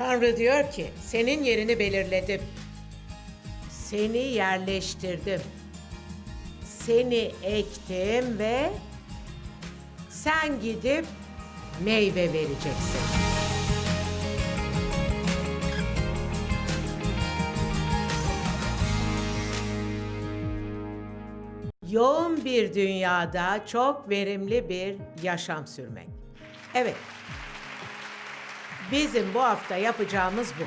Tanrı diyor ki senin yerini belirledim. Seni yerleştirdim. Seni ektim ve sen gidip meyve vereceksin. Yoğun bir dünyada çok verimli bir yaşam sürmek. Evet, Bizim bu hafta yapacağımız bu.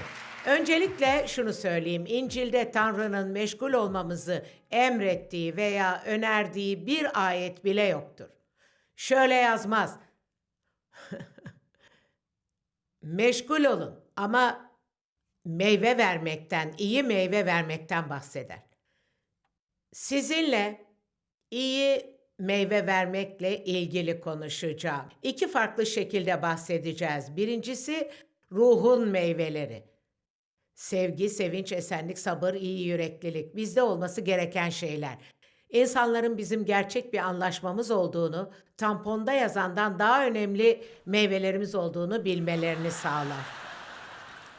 Öncelikle şunu söyleyeyim. İncil'de Tanrı'nın meşgul olmamızı emrettiği veya önerdiği bir ayet bile yoktur. Şöyle yazmaz. meşgul olun ama meyve vermekten, iyi meyve vermekten bahseder. Sizinle iyi meyve vermekle ilgili konuşacağım. İki farklı şekilde bahsedeceğiz. Birincisi ruhun meyveleri. Sevgi, sevinç, esenlik, sabır, iyi yüreklilik. Bizde olması gereken şeyler. İnsanların bizim gerçek bir anlaşmamız olduğunu, tamponda yazandan daha önemli meyvelerimiz olduğunu bilmelerini sağlar.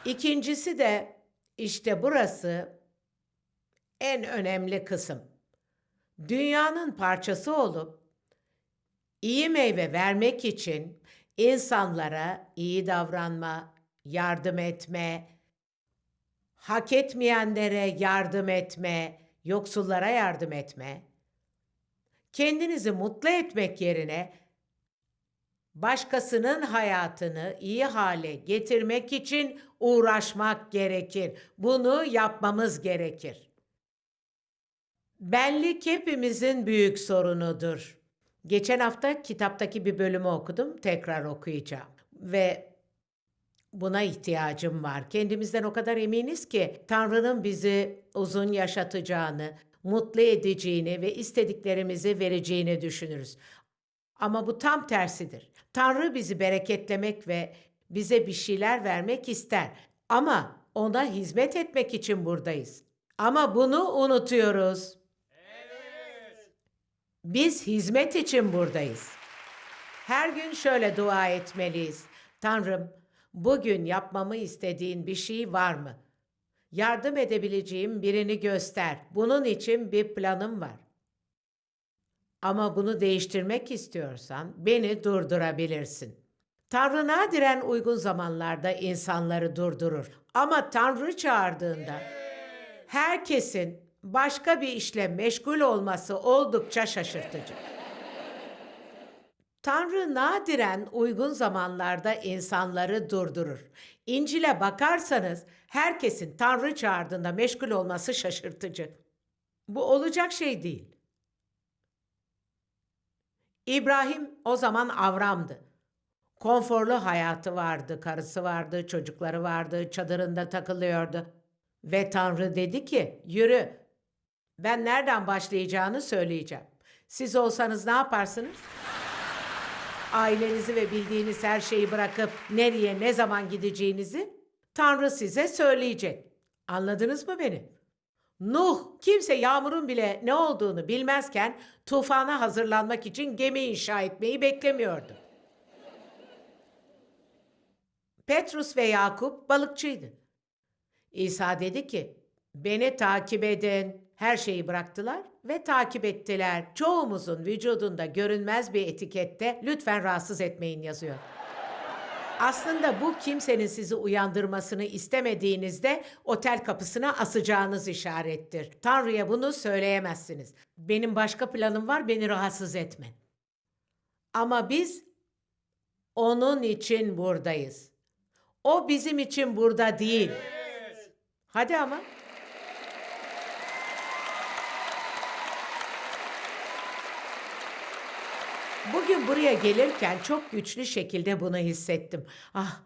İkincisi de işte burası en önemli kısım dünyanın parçası olup iyi meyve vermek için insanlara iyi davranma, yardım etme, hak etmeyenlere yardım etme, yoksullara yardım etme, kendinizi mutlu etmek yerine başkasının hayatını iyi hale getirmek için uğraşmak gerekir. Bunu yapmamız gerekir. Benlik hepimizin büyük sorunudur. Geçen hafta kitaptaki bir bölümü okudum, tekrar okuyacağım. Ve buna ihtiyacım var. Kendimizden o kadar eminiz ki Tanrı'nın bizi uzun yaşatacağını, mutlu edeceğini ve istediklerimizi vereceğini düşünürüz. Ama bu tam tersidir. Tanrı bizi bereketlemek ve bize bir şeyler vermek ister. Ama ona hizmet etmek için buradayız. Ama bunu unutuyoruz. Biz hizmet için buradayız. Her gün şöyle dua etmeliyiz. Tanrım, bugün yapmamı istediğin bir şey var mı? Yardım edebileceğim birini göster. Bunun için bir planım var. Ama bunu değiştirmek istiyorsan beni durdurabilirsin. Tanrı nadiren uygun zamanlarda insanları durdurur. Ama Tanrı çağırdığında herkesin başka bir işle meşgul olması oldukça şaşırtıcı. Tanrı nadiren uygun zamanlarda insanları durdurur. İncil'e bakarsanız herkesin Tanrı çağırdığında meşgul olması şaşırtıcı. Bu olacak şey değil. İbrahim o zaman Avram'dı. Konforlu hayatı vardı, karısı vardı, çocukları vardı, çadırında takılıyordu. Ve Tanrı dedi ki, yürü, ben nereden başlayacağını söyleyeceğim. Siz olsanız ne yaparsınız? Ailenizi ve bildiğiniz her şeyi bırakıp nereye, ne zaman gideceğinizi Tanrı size söyleyecek. Anladınız mı beni? Nuh kimse yağmurun bile ne olduğunu bilmezken tufana hazırlanmak için gemi inşa etmeyi beklemiyordu. Petrus ve Yakup balıkçıydı. İsa dedi ki, beni takip edin. Her şeyi bıraktılar ve takip ettiler. Çoğumuzun vücudunda görünmez bir etikette lütfen rahatsız etmeyin yazıyor. Aslında bu kimsenin sizi uyandırmasını istemediğinizde otel kapısına asacağınız işarettir. Tanrı'ya bunu söyleyemezsiniz. Benim başka planım var, beni rahatsız etme. Ama biz onun için buradayız. O bizim için burada değil. Hadi ama. Bugün buraya gelirken çok güçlü şekilde bunu hissettim. Ah,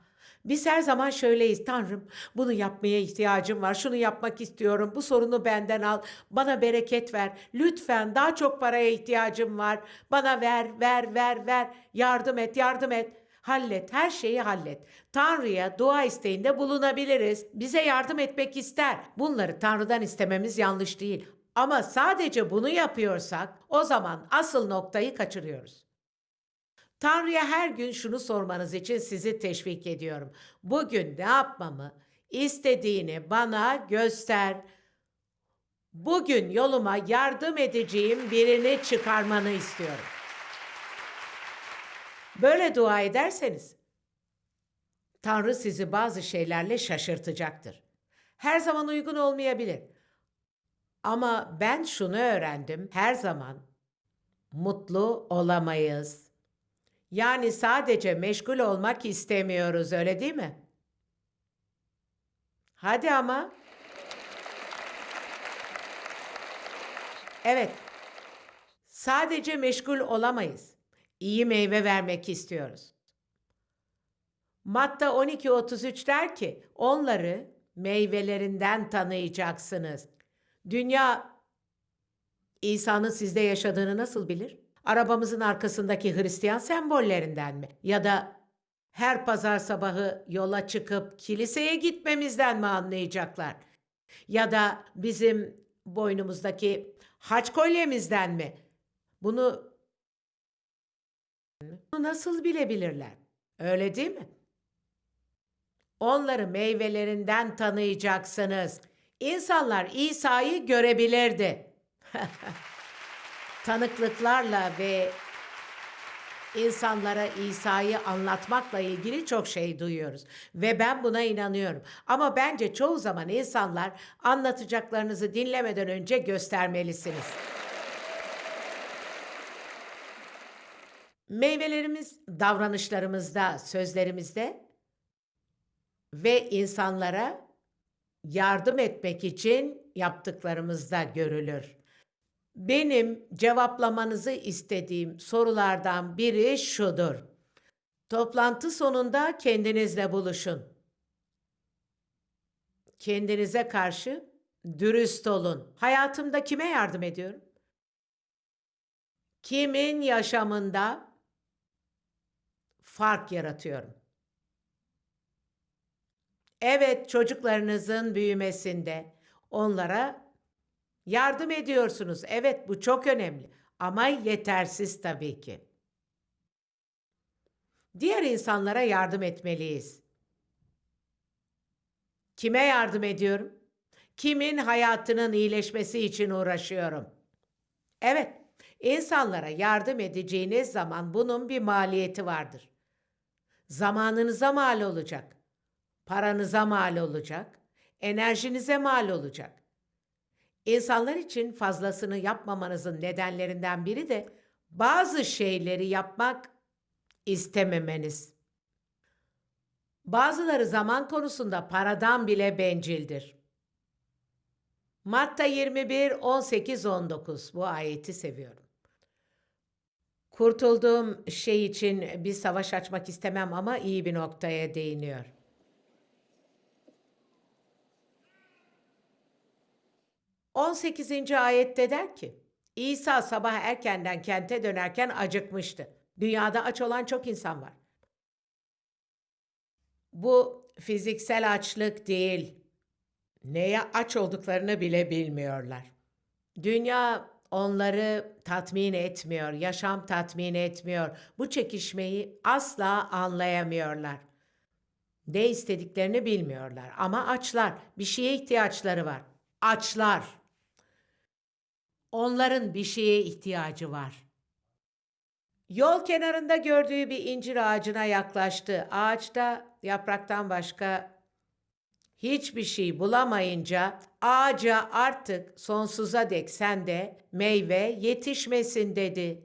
biz her zaman şöyleyiz Tanrım. Bunu yapmaya ihtiyacım var. Şunu yapmak istiyorum. Bu sorunu benden al. Bana bereket ver. Lütfen daha çok paraya ihtiyacım var. Bana ver, ver, ver, ver. Yardım et, yardım et. Hallet, her şeyi hallet. Tanrı'ya dua isteğinde bulunabiliriz. Bize yardım etmek ister. Bunları Tanrı'dan istememiz yanlış değil. Ama sadece bunu yapıyorsak o zaman asıl noktayı kaçırıyoruz. Tanrı'ya her gün şunu sormanız için sizi teşvik ediyorum. Bugün ne yapmamı istediğini bana göster. Bugün yoluma yardım edeceğim birini çıkarmanı istiyorum. Böyle dua ederseniz Tanrı sizi bazı şeylerle şaşırtacaktır. Her zaman uygun olmayabilir. Ama ben şunu öğrendim. Her zaman mutlu olamayız. Yani sadece meşgul olmak istemiyoruz, öyle değil mi? Hadi ama. Evet. Sadece meşgul olamayız. İyi meyve vermek istiyoruz. Matta 12.33 der ki, onları meyvelerinden tanıyacaksınız. Dünya İsa'nın sizde yaşadığını nasıl bilir? Arabamızın arkasındaki Hristiyan sembollerinden mi? Ya da her pazar sabahı yola çıkıp kiliseye gitmemizden mi anlayacaklar? Ya da bizim boynumuzdaki haç kolyemizden mi? Bunu bunu nasıl bilebilirler? Öyle değil mi? Onları meyvelerinden tanıyacaksınız. İnsanlar İsa'yı görebilirdi. Tanıklıklarla ve insanlara İsa'yı anlatmakla ilgili çok şey duyuyoruz ve ben buna inanıyorum. Ama bence çoğu zaman insanlar anlatacaklarınızı dinlemeden önce göstermelisiniz. Meyvelerimiz davranışlarımızda, sözlerimizde ve insanlara yardım etmek için yaptıklarımızda görülür. Benim cevaplamanızı istediğim sorulardan biri şudur. Toplantı sonunda kendinizle buluşun. Kendinize karşı dürüst olun. Hayatımda kime yardım ediyorum? Kimin yaşamında fark yaratıyorum? Evet, çocuklarınızın büyümesinde onlara yardım ediyorsunuz. Evet, bu çok önemli ama yetersiz tabii ki. Diğer insanlara yardım etmeliyiz. Kime yardım ediyorum? Kimin hayatının iyileşmesi için uğraşıyorum? Evet, insanlara yardım edeceğiniz zaman bunun bir maliyeti vardır. Zamanınıza mal olacak. Paranıza mal olacak. Enerjinize mal olacak. İnsanlar için fazlasını yapmamanızın nedenlerinden biri de bazı şeyleri yapmak istememeniz. Bazıları zaman konusunda paradan bile bencildir. Matta 21 18 19 bu ayeti seviyorum. Kurtulduğum şey için bir savaş açmak istemem ama iyi bir noktaya değiniyor. 18. ayette der ki, İsa sabah erkenden kente dönerken acıkmıştı. Dünyada aç olan çok insan var. Bu fiziksel açlık değil. Neye aç olduklarını bile bilmiyorlar. Dünya onları tatmin etmiyor, yaşam tatmin etmiyor. Bu çekişmeyi asla anlayamıyorlar. Ne istediklerini bilmiyorlar ama açlar. Bir şeye ihtiyaçları var. Açlar. Onların bir şeye ihtiyacı var. Yol kenarında gördüğü bir incir ağacına yaklaştı. Ağaçta yapraktan başka hiçbir şey bulamayınca ağaca artık sonsuza dek sende meyve yetişmesin dedi.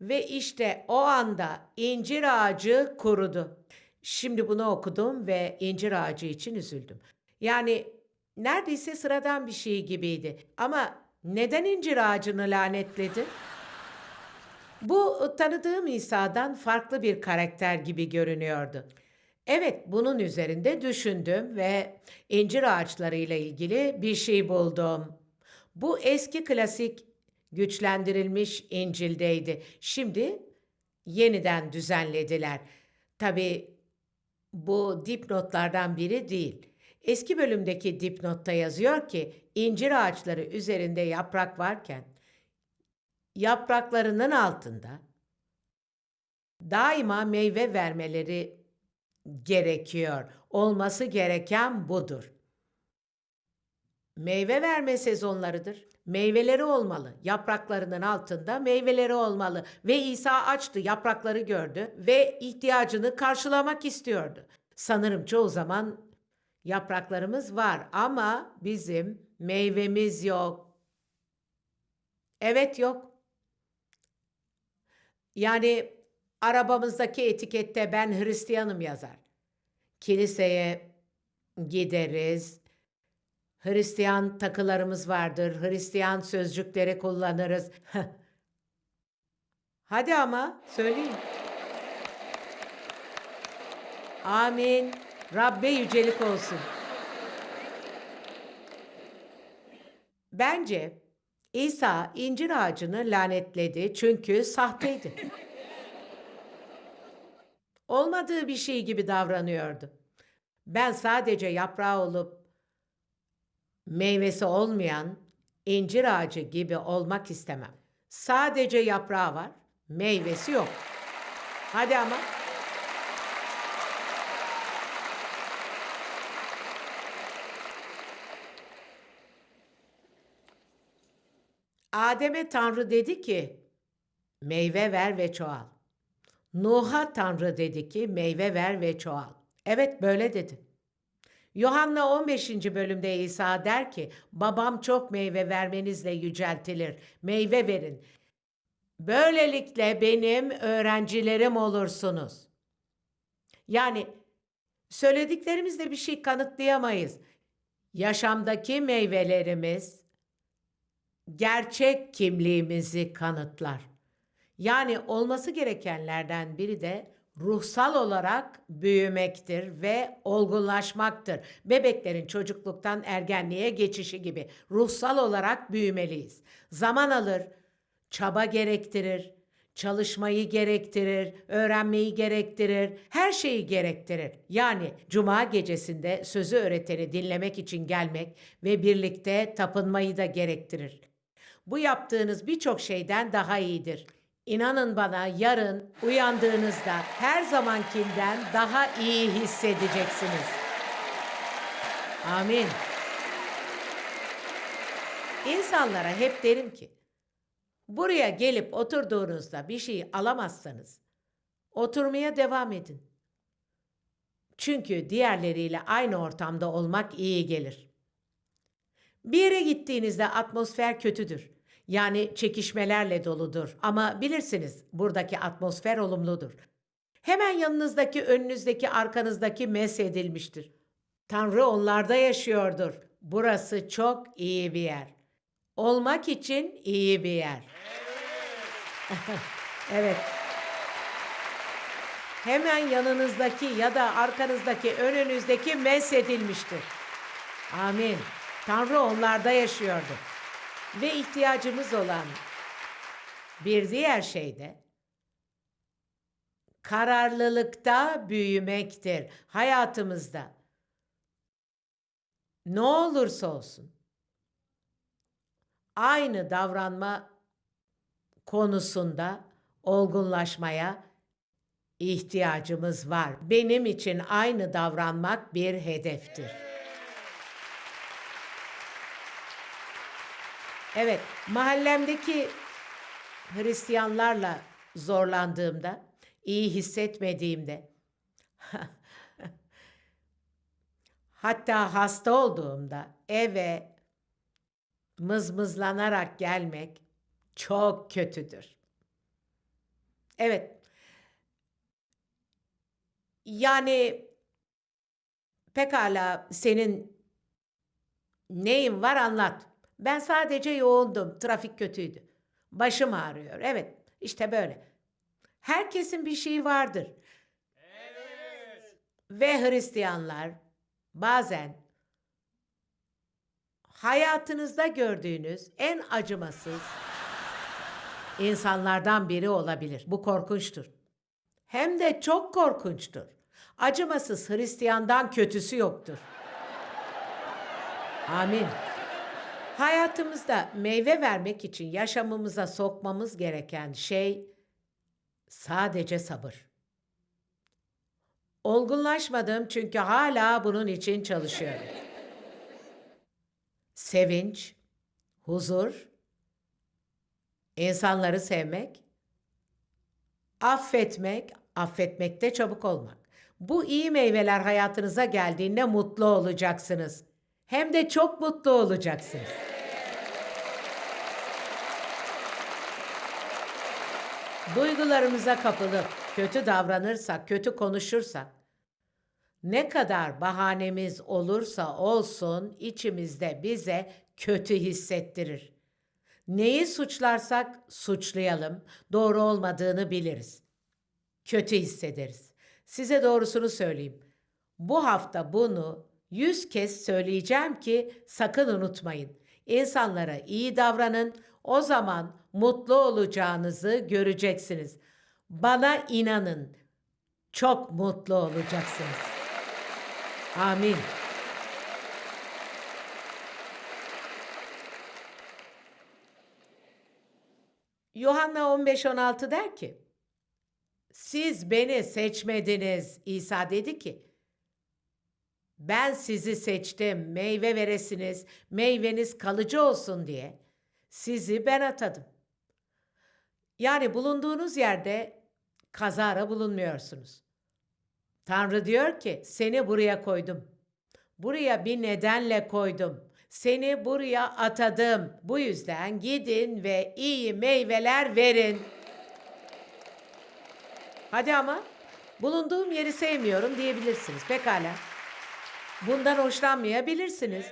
Ve işte o anda incir ağacı kurudu. Şimdi bunu okudum ve incir ağacı için üzüldüm. Yani neredeyse sıradan bir şey gibiydi. Ama neden incir ağacını lanetledi? Bu tanıdığım İsa'dan farklı bir karakter gibi görünüyordu. Evet, bunun üzerinde düşündüm ve incir ağaçlarıyla ilgili bir şey buldum. Bu eski klasik güçlendirilmiş İncil'deydi. Şimdi yeniden düzenlediler. Tabii bu dipnotlardan biri değil. Eski bölümdeki dipnotta yazıyor ki incir ağaçları üzerinde yaprak varken yapraklarının altında daima meyve vermeleri gerekiyor. Olması gereken budur. Meyve verme sezonlarıdır. Meyveleri olmalı. Yapraklarının altında meyveleri olmalı. Ve İsa açtı, yaprakları gördü ve ihtiyacını karşılamak istiyordu. Sanırım çoğu zaman yapraklarımız var ama bizim meyvemiz yok. Evet yok. Yani arabamızdaki etikette ben Hristiyanım yazar. Kiliseye gideriz. Hristiyan takılarımız vardır. Hristiyan sözcükleri kullanırız. Hadi ama söyleyin. Amin. Rabbe yücelik olsun. Bence İsa incir ağacını lanetledi çünkü sahteydi. Olmadığı bir şey gibi davranıyordu. Ben sadece yaprağı olup meyvesi olmayan incir ağacı gibi olmak istemem. Sadece yaprağı var, meyvesi yok. Hadi ama. Adem'e Tanrı dedi ki, meyve ver ve çoğal. Nuh'a Tanrı dedi ki, meyve ver ve çoğal. Evet böyle dedi. Yuhanna 15. bölümde İsa der ki, babam çok meyve vermenizle yüceltilir. Meyve verin. Böylelikle benim öğrencilerim olursunuz. Yani söylediklerimizle bir şey kanıtlayamayız. Yaşamdaki meyvelerimiz gerçek kimliğimizi kanıtlar. Yani olması gerekenlerden biri de ruhsal olarak büyümektir ve olgunlaşmaktır. Bebeklerin çocukluktan ergenliğe geçişi gibi ruhsal olarak büyümeliyiz. Zaman alır, çaba gerektirir, çalışmayı gerektirir, öğrenmeyi gerektirir, her şeyi gerektirir. Yani cuma gecesinde sözü öğreteni dinlemek için gelmek ve birlikte tapınmayı da gerektirir. Bu yaptığınız birçok şeyden daha iyidir. İnanın bana yarın uyandığınızda her zamankinden daha iyi hissedeceksiniz. Amin. İnsanlara hep derim ki, buraya gelip oturduğunuzda bir şey alamazsanız, oturmaya devam edin. Çünkü diğerleriyle aynı ortamda olmak iyi gelir. Bir yere gittiğinizde atmosfer kötüdür. Yani çekişmelerle doludur. Ama bilirsiniz buradaki atmosfer olumludur. Hemen yanınızdaki, önünüzdeki, arkanızdaki mesedilmiştir. Tanrı onlarda yaşıyordur. Burası çok iyi bir yer. Olmak için iyi bir yer. evet. Hemen yanınızdaki ya da arkanızdaki, önünüzdeki mesedilmiştir. Amin. Tanrı onlarda yaşıyordu. Ve ihtiyacımız olan bir diğer şey de kararlılıkta büyümektir hayatımızda. Ne olursa olsun aynı davranma konusunda olgunlaşmaya ihtiyacımız var. Benim için aynı davranmak bir hedeftir. Evet, mahallemdeki Hristiyanlarla zorlandığımda, iyi hissetmediğimde, hatta hasta olduğumda eve mızmızlanarak gelmek çok kötüdür. Evet. Yani pekala senin neyin var anlat. Ben sadece yoğundum. Trafik kötüydü. Başım ağrıyor. Evet, işte böyle. Herkesin bir şeyi vardır. Evet. Ve Hristiyanlar bazen hayatınızda gördüğünüz en acımasız insanlardan biri olabilir. Bu korkunçtur. Hem de çok korkunçtur. Acımasız Hristiyandan kötüsü yoktur. Amin. Hayatımızda meyve vermek için yaşamımıza sokmamız gereken şey Sadece sabır. Olgunlaşmadım çünkü hala bunun için çalışıyorum. Sevinç, huzur, insanları sevmek, affetmek, affetmekte çabuk olmak. Bu iyi meyveler hayatınıza geldiğinde mutlu olacaksınız. Hem de çok mutlu olacaksınız. Duygularımıza kapılıp kötü davranırsak, kötü konuşursak, ne kadar bahanemiz olursa olsun içimizde bize kötü hissettirir. Neyi suçlarsak suçlayalım, doğru olmadığını biliriz. Kötü hissederiz. Size doğrusunu söyleyeyim. Bu hafta bunu yüz kez söyleyeceğim ki sakın unutmayın. İnsanlara iyi davranın, o zaman mutlu olacağınızı göreceksiniz. Bana inanın, çok mutlu olacaksınız. Amin. Yuhanna 15-16 der ki, siz beni seçmediniz. İsa dedi ki, ben sizi seçtim, meyve veresiniz, meyveniz kalıcı olsun diye. Sizi ben atadım. Yani bulunduğunuz yerde kazara bulunmuyorsunuz. Tanrı diyor ki, seni buraya koydum. Buraya bir nedenle koydum. Seni buraya atadım. Bu yüzden gidin ve iyi meyveler verin. Hadi ama bulunduğum yeri sevmiyorum diyebilirsiniz. Pekala. Bundan hoşlanmayabilirsiniz.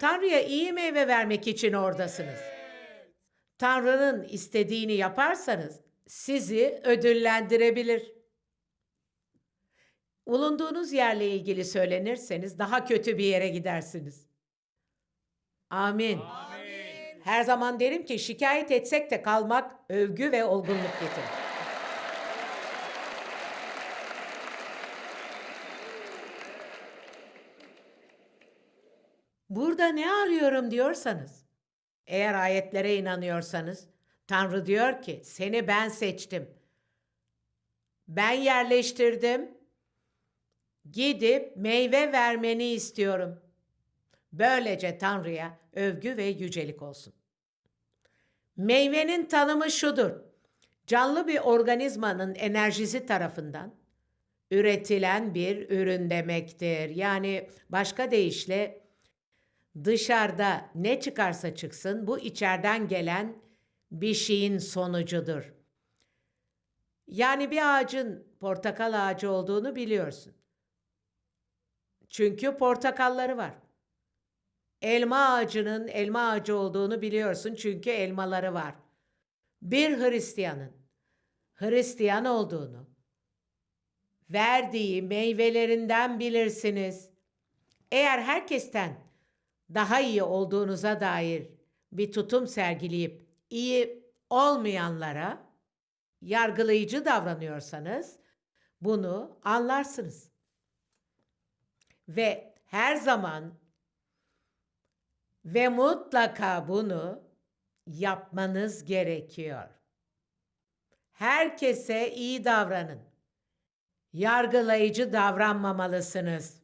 Tanrı'ya iyi meyve vermek için oradasınız. Tanrı'nın istediğini yaparsanız sizi ödüllendirebilir. Bulunduğunuz yerle ilgili söylenirseniz daha kötü bir yere gidersiniz. Amin. Her zaman derim ki şikayet etsek de kalmak övgü ve olgunluk getirir. Burada ne arıyorum diyorsanız, eğer ayetlere inanıyorsanız, Tanrı diyor ki, seni ben seçtim. Ben yerleştirdim. Gidip meyve vermeni istiyorum. Böylece Tanrı'ya övgü ve yücelik olsun. Meyvenin tanımı şudur. Canlı bir organizmanın enerjisi tarafından üretilen bir ürün demektir. Yani başka deyişle dışarıda ne çıkarsa çıksın bu içeriden gelen bir şeyin sonucudur. Yani bir ağacın portakal ağacı olduğunu biliyorsun. Çünkü portakalları var. Elma ağacının elma ağacı olduğunu biliyorsun çünkü elmaları var. Bir Hristiyanın Hristiyan olduğunu verdiği meyvelerinden bilirsiniz. Eğer herkesten daha iyi olduğunuza dair bir tutum sergileyip iyi olmayanlara yargılayıcı davranıyorsanız bunu anlarsınız. Ve her zaman ve mutlaka bunu yapmanız gerekiyor. Herkese iyi davranın. Yargılayıcı davranmamalısınız.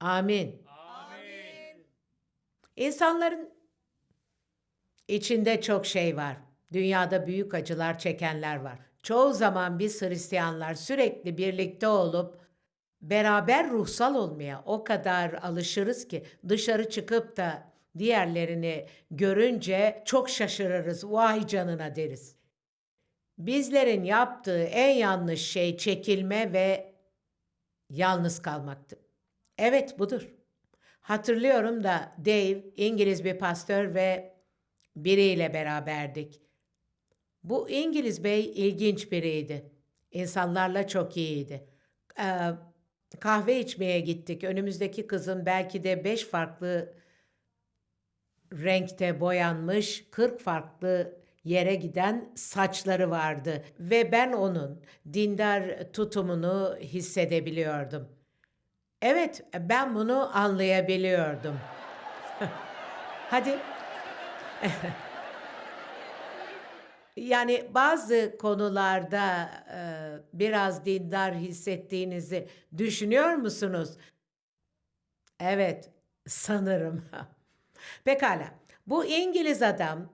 Amin. İnsanların içinde çok şey var. Dünyada büyük acılar çekenler var. Çoğu zaman biz Hristiyanlar sürekli birlikte olup beraber ruhsal olmaya o kadar alışırız ki dışarı çıkıp da diğerlerini görünce çok şaşırırız. Vay canına deriz. Bizlerin yaptığı en yanlış şey çekilme ve yalnız kalmaktı. Evet budur. Hatırlıyorum da Dave İngiliz bir pastör ve biriyle beraberdik. Bu İngiliz bey ilginç biriydi. İnsanlarla çok iyiydi. Ee, kahve içmeye gittik. Önümüzdeki kızın belki de beş farklı renkte boyanmış 40 farklı yere giden saçları vardı ve ben onun dindar tutumunu hissedebiliyordum. Evet, ben bunu anlayabiliyordum. Hadi. Yani bazı konularda e, biraz dindar hissettiğinizi düşünüyor musunuz? Evet, sanırım. Pekala. Bu İngiliz adam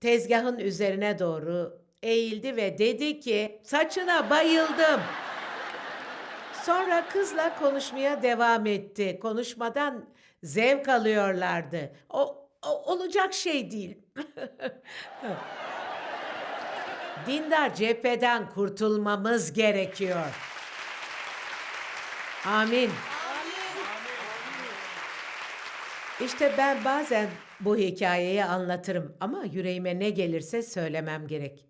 tezgahın üzerine doğru eğildi ve dedi ki saçına bayıldım. Sonra kızla konuşmaya devam etti. Konuşmadan zevk alıyorlardı. O, o- olacak şey değil. Dindar cepheden kurtulmamız gerekiyor. Amin. İşte ben bazen bu hikayeyi anlatırım ama yüreğime ne gelirse söylemem gerek.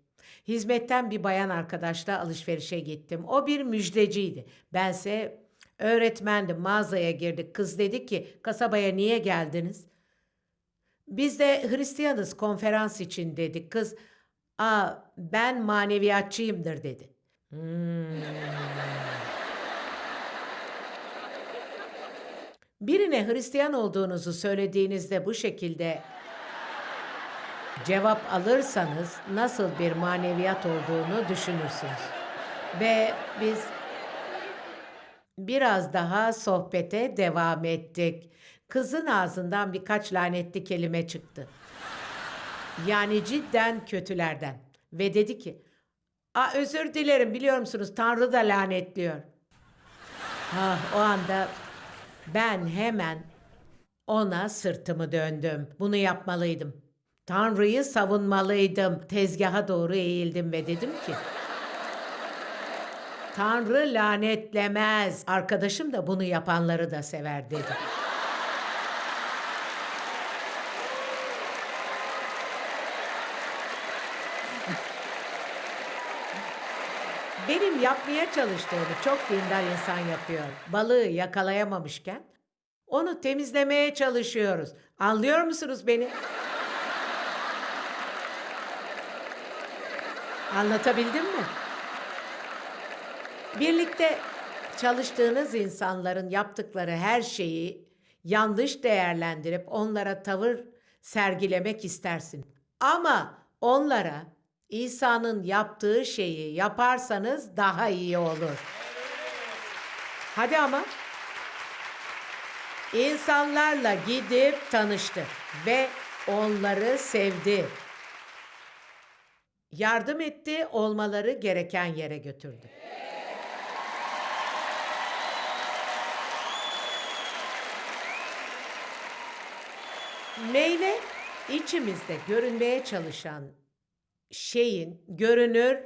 Hizmetten bir bayan arkadaşla alışverişe gittim. O bir müjdeciydi. Bense öğretmendim. Mağazaya girdik. Kız dedi ki kasabaya niye geldiniz? Biz de Hristiyanız konferans için dedik. Kız aa ben maneviyatçıyımdır dedi. Hmm. Birine Hristiyan olduğunuzu söylediğinizde bu şekilde cevap alırsanız nasıl bir maneviyat olduğunu düşünürsünüz. Ve biz biraz daha sohbete devam ettik. Kızın ağzından birkaç lanetli kelime çıktı. Yani cidden kötülerden. Ve dedi ki, Aa, özür dilerim biliyor musunuz Tanrı da lanetliyor. Ah, o anda ben hemen ona sırtımı döndüm. Bunu yapmalıydım. Tanrı'yı savunmalıydım. Tezgaha doğru eğildim ve dedim ki... Tanrı lanetlemez. Arkadaşım da bunu yapanları da sever dedi. Benim yapmaya çalıştığımı çok dindar insan yapıyor. Balığı yakalayamamışken onu temizlemeye çalışıyoruz. Anlıyor musunuz beni? Anlatabildim mi? Birlikte çalıştığınız insanların yaptıkları her şeyi yanlış değerlendirip onlara tavır sergilemek istersin. Ama onlara İsa'nın yaptığı şeyi yaparsanız daha iyi olur. Hadi ama. İnsanlarla gidip tanıştı ve onları sevdi. Yardım etti, olmaları gereken yere götürdü. Meyve içimizde görünmeye çalışan şeyin görünür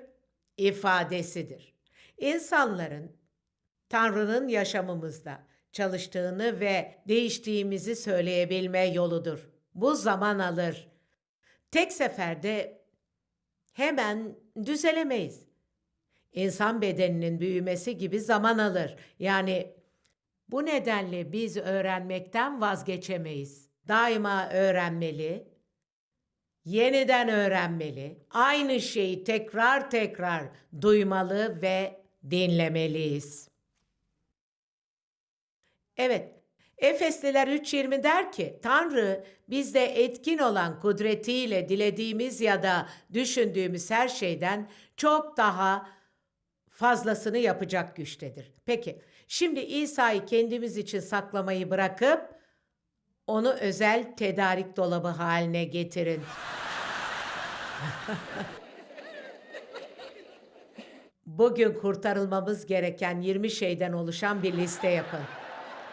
ifadesidir. İnsanların Tanrı'nın yaşamımızda çalıştığını ve değiştiğimizi söyleyebilme yoludur. Bu zaman alır. Tek seferde hemen düzelemeyiz. İnsan bedeninin büyümesi gibi zaman alır. Yani bu nedenle biz öğrenmekten vazgeçemeyiz. Daima öğrenmeli, yeniden öğrenmeli, aynı şeyi tekrar tekrar duymalı ve dinlemeliyiz. Evet, Efesliler 3.20 der ki, Tanrı bizde etkin olan kudretiyle dilediğimiz ya da düşündüğümüz her şeyden çok daha fazlasını yapacak güçtedir. Peki, şimdi İsa'yı kendimiz için saklamayı bırakıp onu özel tedarik dolabı haline getirin. Bugün kurtarılmamız gereken 20 şeyden oluşan bir liste yapın.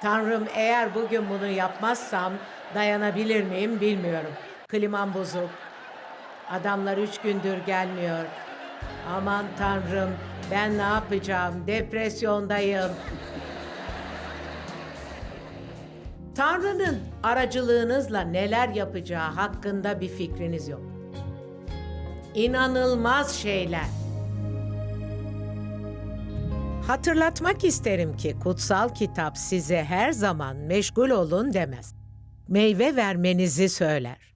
Tanrım eğer bugün bunu yapmazsam dayanabilir miyim bilmiyorum. Klimam bozuk. Adamlar üç gündür gelmiyor. Aman Tanrım ben ne yapacağım? Depresyondayım. Tanrı'nın aracılığınızla neler yapacağı hakkında bir fikriniz yok. İnanılmaz şeyler. Hatırlatmak isterim ki kutsal kitap size her zaman meşgul olun demez. Meyve vermenizi söyler.